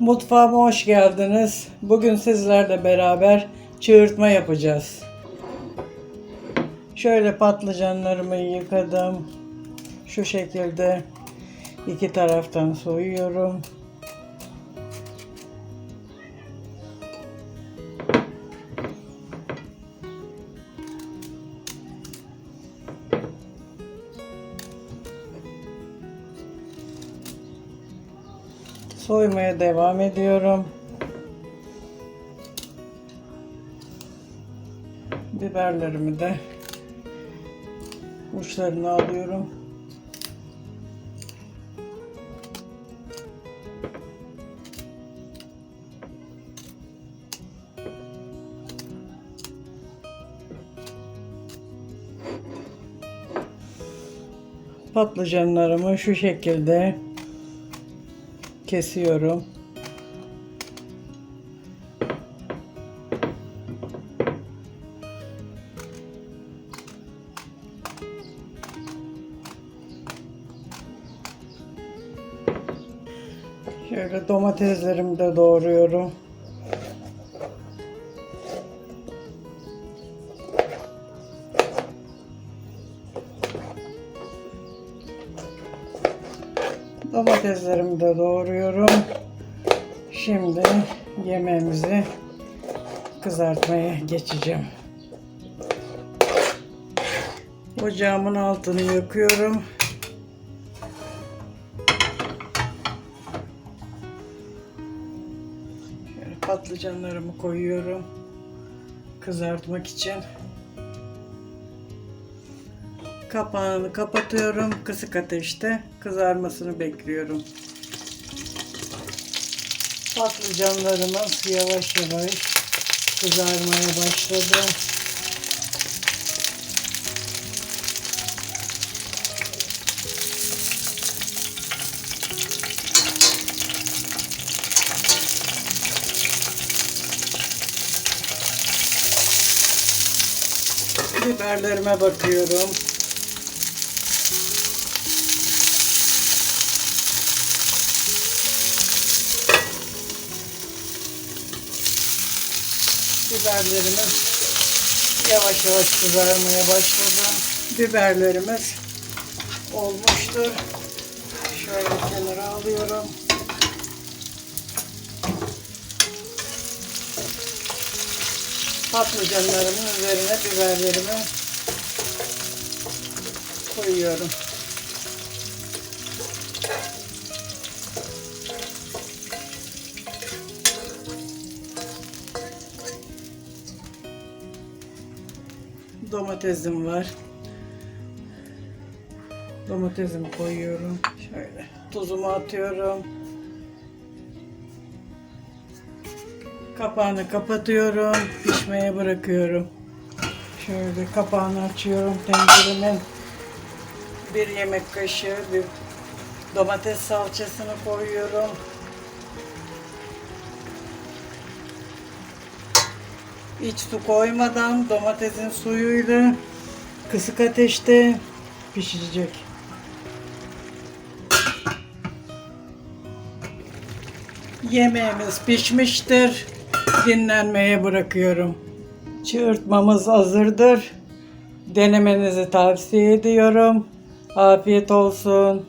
Mutfağıma hoş geldiniz. Bugün sizlerle beraber çığırtma yapacağız. Şöyle patlıcanlarımı yıkadım. Şu şekilde iki taraftan soyuyorum. Soymaya devam ediyorum. Biberlerimi de uçlarını alıyorum. Patlıcanlarımı şu şekilde kesiyorum. Şöyle domateslerimi de doğruyorum. Domateslerimi de doğruyorum. Şimdi yemeğimizi kızartmaya geçeceğim. Ocağımın altını yakıyorum. Patlıcanlarımı koyuyorum. Kızartmak için. Kapağını kapatıyorum. Kısık ateşte kızarmasını bekliyorum. Patlıcanlarımız yavaş yavaş kızarmaya başladı. Biberlerime bakıyorum. Biberlerimiz yavaş yavaş kızarmaya başladı. Biberlerimiz olmuştur. Şöyle kenara alıyorum. Patlıcanlarımın üzerine biberlerimi koyuyorum. Domatesim var. Domatesimi koyuyorum. Şöyle tuzumu atıyorum. Kapağını kapatıyorum. Pişmeye bırakıyorum. Şöyle kapağını açıyorum. Tenceremin bir yemek kaşığı bir domates salçasını koyuyorum. İç su koymadan domatesin suyuyla kısık ateşte pişirecek. Yemeğimiz pişmiştir. Dinlenmeye bırakıyorum. Çığırtmamız hazırdır. Denemenizi tavsiye ediyorum. Afiyet olsun.